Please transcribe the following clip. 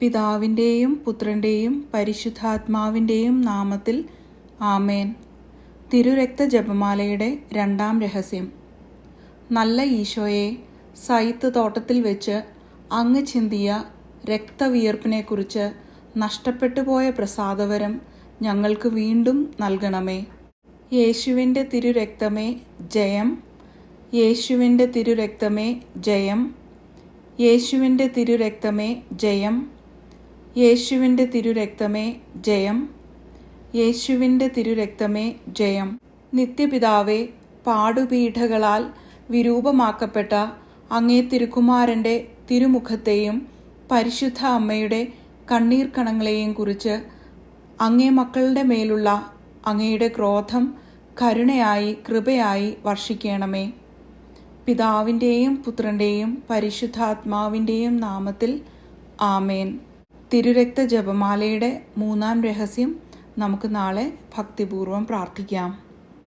പിതാവിന്റെയും പുത്രന്റെയും പരിശുദ്ധാത്മാവിന്റെയും നാമത്തിൽ ആമേൻ. തിരുരക്ത ജപമാലയുടെ രണ്ടാം രഹസ്യം. നല്ല ഈശോയെ സൈത്ത് തോട്ടത്തിൽ വെച്ച് അങ്ങ് ചിന്തിയ രക്തവിയർപ്പിനെക്കുറിച്ച് നഷ്ടപ്പെട്ടു പോയ പ്രസാദവരം ഞങ്ങൾക്ക് വീണ്ടും നൽകണമേ. യേശുവിന്റെ തിരുരക്തമേ ജയം. യേശുവിന്റെ തിരുരക്തമേ ജയം. യേശുവിന്റെ തിരുരക്തമേ ജയം. യേശുവിന്റെ തിരുരക്തമേ ജയം. യേശുവിന്റെ തിരുരക്തമേ ജയം. നിത്യപിതാവേ പാടുപീഠകളാൽ വിരൂപമാക്കപ്പെട്ട അങ്ങേ തിരുക്കുമാരന്റെ തിരുമുഖത്തെയും പരിശുദ്ധ അമ്മയുടെ കണ്ണീർ കണങ്ങളെയും കുറിച്ച് അങ്ങേ മക്കളുടെ മേലുള്ള അങ്ങയുടെ ക്രോധം കരുണയായി കൃപയായി വർഷിക്കണമേ. പിതാവിന്റെയും പുത്രന്റെയും പരിശുദ്ധാത്മാവിന്റെയും നാമത്തിൽ ആമേൻ. തിരുരക്ത ജപമാലയുടെ മൂന്നാം രഹസ്യം നമുക്ക് നാളെ ഭക്തിപൂർവം പ്രാർത്ഥിക്കാം.